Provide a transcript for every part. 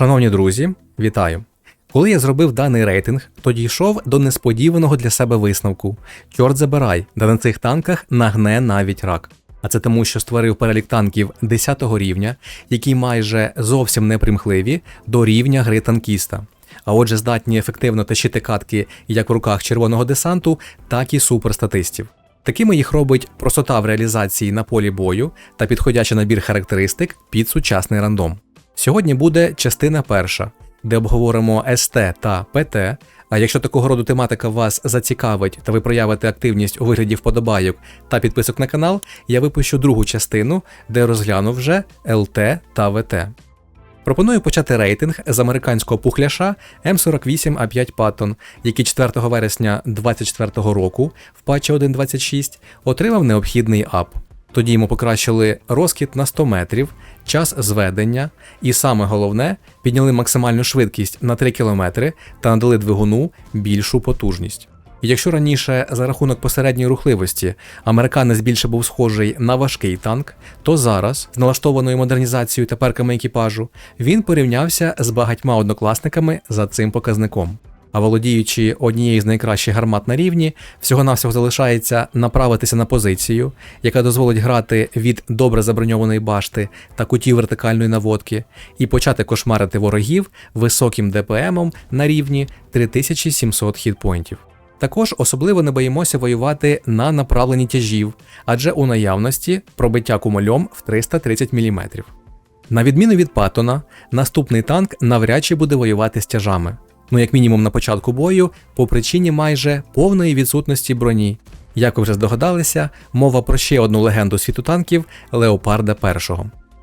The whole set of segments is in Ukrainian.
Шановні друзі, вітаю! Коли я зробив даний рейтинг, то дійшов до несподіваного для себе висновку: чорт забирай, да на цих танках нагне навіть рак. А це тому, що створив перелік танків 10 рівня, які майже зовсім не примхливі до рівня гри танкіста. А отже, здатні ефективно тащити катки як в руках червоного десанту, так і суперстатистів. Такими їх робить простота в реалізації на полі бою та підходячий набір характеристик під сучасний рандом. Сьогодні буде частина перша, де обговоримо СТ та ПТ. А якщо такого роду тематика вас зацікавить та ви проявите активність у вигляді вподобайок та підписок на канал, я випущу другу частину, де розгляну вже ЛТ та ВТ. Пропоную почати рейтинг з американського пухляша М48А5 Patton, який 4 вересня 2024 року в патчі 1.26 отримав необхідний ап. Тоді йому покращили розкіт на 100 метрів, час зведення, і саме головне, підняли максимальну швидкість на 3 км та надали двигуну більшу потужність. І Якщо раніше за рахунок посередньої рухливості американець більше був схожий на важкий танк, то зараз, з налаштованою модернізацією та перками екіпажу, він порівнявся з багатьма однокласниками за цим показником. А володіючи однією з найкращих гармат на рівні, всього-навсього залишається направитися на позицію, яка дозволить грати від добре заброньованої башти та кутів вертикальної наводки, і почати кошмарити ворогів високим ДПМом на рівні 3700 хітпойнтів. Також особливо не боїмося воювати на направленні тяжів, адже у наявності пробиття кумульом в 330 мм. На відміну від Паттона, наступний танк навряд чи буде воювати з тяжами ну як мінімум на початку бою, по причині майже повної відсутності броні. Як ви вже здогадалися, мова про ще одну легенду світу танків Леопарда І.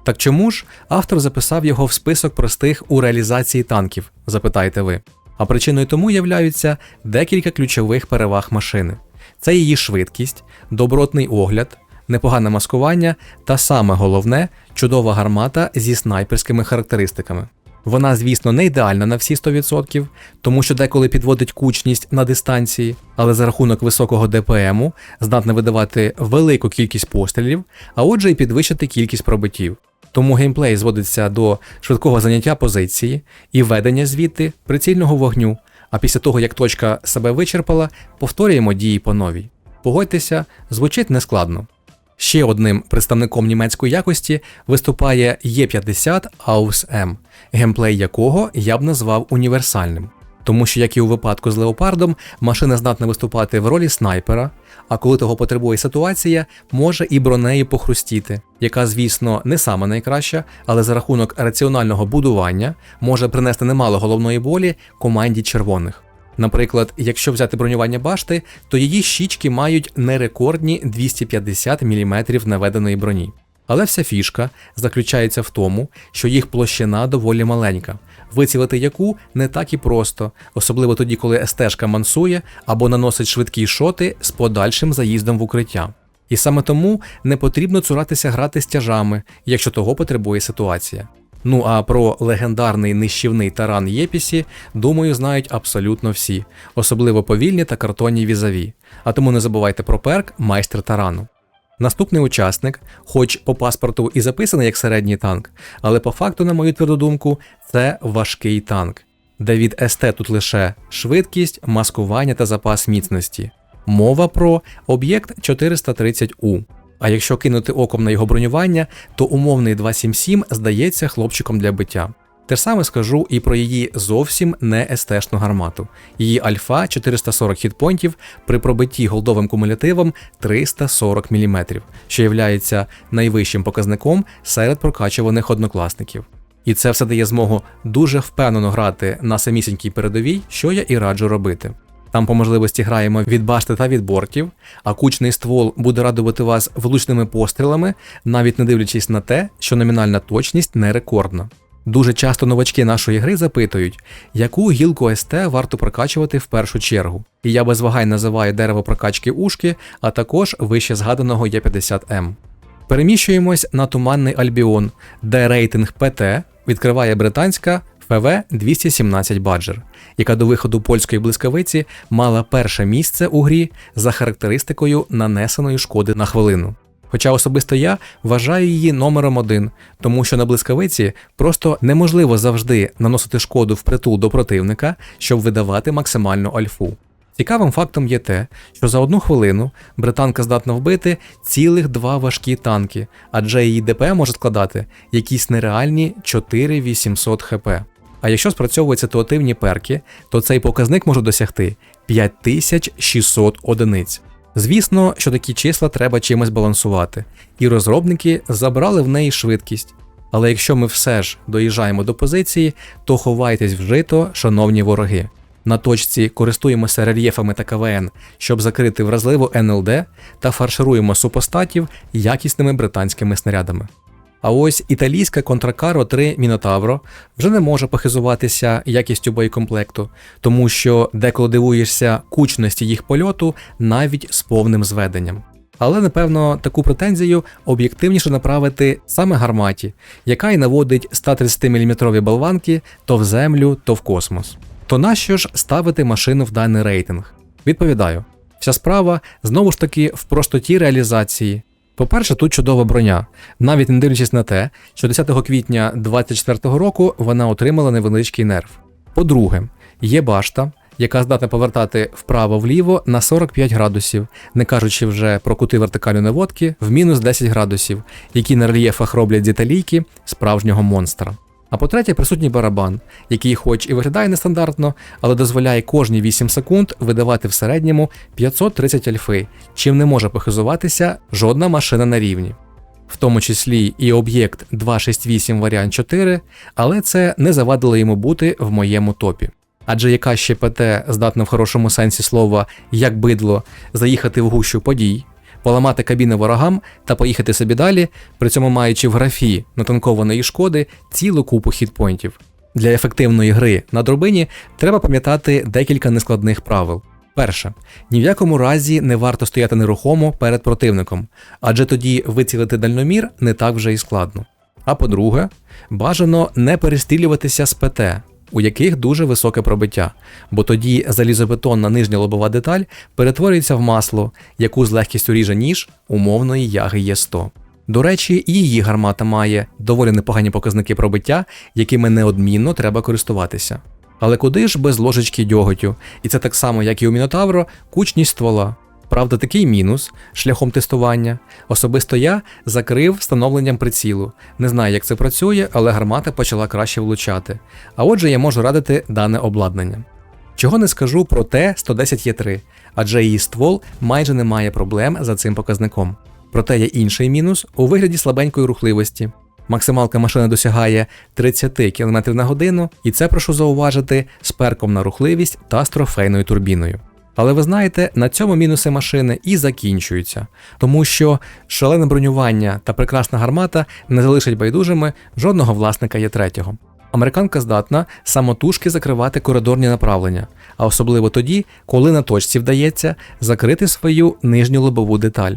Так чому ж автор записав його в список простих у реалізації танків, запитаєте ви. А причиною тому являються декілька ключових переваг машини: це її швидкість, добротний огляд, непогане маскування та саме головне чудова гармата зі снайперськими характеристиками. Вона, звісно, не ідеальна на всі 100%, тому що деколи підводить кучність на дистанції, але за рахунок високого ДПМу здатна видавати велику кількість пострілів, а отже, і підвищити кількість пробиттів. Тому геймплей зводиться до швидкого заняття позиції і ведення звідти прицільного вогню. А після того, як точка себе вичерпала, повторюємо дії по новій. Погодьтеся, звучить нескладно. Ще одним представником німецької якості виступає Е50 AUS M, геймплей якого я б назвав універсальним. Тому що, як і у випадку з леопардом, машина здатна виступати в ролі снайпера, а коли того потребує ситуація, може і бронею похрустіти, яка, звісно, не сама найкраща, але за рахунок раціонального будування може принести немало головної болі команді червоних. Наприклад, якщо взяти бронювання башти, то її щічки мають нерекордні 250 мм наведеної броні. Але вся фішка заключається в тому, що їх площина доволі маленька, вицілити яку не так і просто, особливо тоді, коли СТ-шка мансує або наносить швидкі шоти з подальшим заїздом в укриття. І саме тому не потрібно цуратися грати з тяжами, якщо того потребує ситуація. Ну а про легендарний нищівний таран Єпісі, думаю, знають абсолютно всі, особливо повільні та картонні візаві. А тому не забувайте про перк майстер тарану. Наступний учасник, хоч по паспорту і записаний як середній танк, але по факту, на мою тверду думку, це важкий танк, де від СТ тут лише швидкість, маскування та запас міцності. Мова про об'єкт 430У. А якщо кинути оком на його бронювання, то умовний 277 здається хлопчиком для биття. Те ж саме скажу і про її зовсім не естешну гармату. Її альфа 440 хітпойнтів при пробитті голдовим кумулятивом 340 мм, що є найвищим показником серед прокачуваних однокласників. І це все дає змогу дуже впевнено грати на самісінькій передовій, що я і раджу робити. Там по можливості граємо від башти та від бортів, а кучний ствол буде радувати вас влучними пострілами, навіть не дивлячись на те, що номінальна точність не рекордна. Дуже часто новачки нашої гри запитують, яку гілку СТ варто прокачувати в першу чергу. І я без вагань називаю дерево прокачки ушки, а також вище згаданого Е50М. Переміщуємось на туманний Альбіон, де рейтинг ПТ відкриває британська ФВ 217 Badger, яка до виходу польської блискавиці мала перше місце у грі за характеристикою нанесеної шкоди на хвилину. Хоча особисто я вважаю її номером один, тому що на блискавиці просто неможливо завжди наносити шкоду впритул до противника, щоб видавати максимальну альфу. Цікавим фактом є те, що за одну хвилину британка здатна вбити цілих два важкі танки, адже її ДП може складати якісь нереальні 4800 хп. А якщо спрацьовують ситуативні перки, то цей показник може досягти 5600 одиниць. Звісно, що такі числа треба чимось балансувати, і розробники забрали в неї швидкість. Але якщо ми все ж доїжджаємо до позиції, то ховайтесь в жито, шановні вороги. На точці користуємося рельєфами та КВН, щоб закрити вразливу НЛД та фаршируємо супостатів якісними британськими снарядами. А ось італійська контракаро 3 Мінотавро вже не може похизуватися якістю боєкомплекту, тому що деколи дивуєшся кучності їх польоту навіть з повним зведенням. Але напевно таку претензію об'єктивніше направити саме гарматі, яка й наводить 130-мм болванки то в землю, то в космос. То нащо ж ставити машину в даний рейтинг? Відповідаю, вся справа знову ж таки в простоті реалізації. По-перше, тут чудова броня, навіть не дивлячись на те, що 10 квітня 2024 року вона отримала невеличкий нерв. По-друге, є башта, яка здатна повертати вправо-вліво на 45 градусів, не кажучи вже про кути вертикальної наводки в мінус 10 градусів, які на рельєфах роблять з справжнього монстра. А по-третє, присутній барабан, який, хоч і виглядає нестандартно, але дозволяє кожні 8 секунд видавати в середньому 530 альфи, чим не може похизуватися жодна машина на рівні. В тому числі і об'єкт 268 варіант 4, але це не завадило йому бути в моєму топі. Адже яка ще ПТ здатна в хорошому сенсі слова, як бидло, заїхати в гущу подій, поламати кабіни ворогам та поїхати собі далі, при цьому маючи в графі натанкованої шкоди цілу купу хітпойнтів. Для ефективної гри на дробині треба пам'ятати декілька нескладних правил. Перше, ні в якому разі не варто стояти нерухомо перед противником, адже тоді вицілити дальномір не так вже і складно. А по-друге, бажано не перестрілюватися з ПТ, у яких дуже високе пробиття, бо тоді залізобетонна нижня лобова деталь перетворюється в масло, яку з легкістю ріже ніж умовної яги Є100. До речі, і її гармата має доволі непогані показники пробиття, якими неодмінно треба користуватися. Але куди ж без ложечки дьоготю? І це так само, як і у Мінотавро, кучність ствола. Правда, такий мінус шляхом тестування. Особисто я закрив встановленням прицілу. Не знаю, як це працює, але гармата почала краще влучати. А отже, я можу радити дане обладнання. Чого не скажу про Т-110Е3, адже її ствол майже не має проблем за цим показником. Проте є інший мінус у вигляді слабенької рухливості. Максималка машини досягає 30 км на годину, і це прошу зауважити з перком на рухливість та з трофейною турбіною. Але ви знаєте, на цьому мінуси машини і закінчуються, тому що шалене бронювання та прекрасна гармата не залишать байдужими жодного власника є третього. Американка здатна самотужки закривати коридорні направлення, а особливо тоді, коли на точці вдається закрити свою нижню лобову деталь.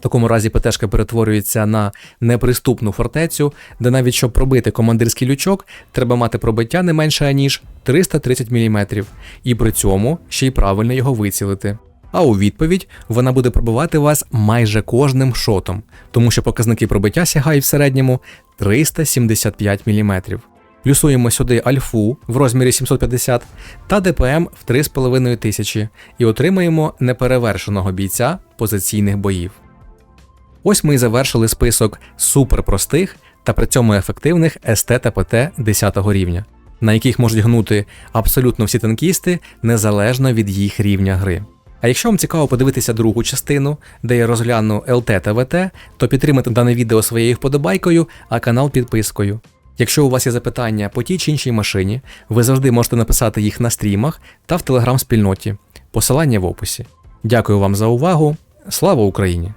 В такому разі ПТшка перетворюється на неприступну фортецю, де навіть щоб пробити командирський лючок, треба мати пробиття не менше ніж 330 мм, і при цьому ще й правильно його вицілити. А у відповідь вона буде пробивати вас майже кожним шотом, тому що показники пробиття сягають в середньому 375 мм. Плюсуємо сюди альфу в розмірі 750 та ДПМ в 3500 і отримаємо неперевершеного бійця позиційних боїв. Ось ми і завершили список суперпростих та при цьому ефективних СТ та ПТ 10 рівня, на яких можуть гнути абсолютно всі танкісти незалежно від їх рівня гри. А якщо вам цікаво подивитися другу частину, де я розгляну ЛТ та ВТ, то підтримайте дане відео своєю вподобайкою, а канал підпискою. Якщо у вас є запитання по тій чи іншій машині, ви завжди можете написати їх на стрімах та в телеграм-спільноті. Посилання в описі. Дякую вам за увагу. Слава Україні!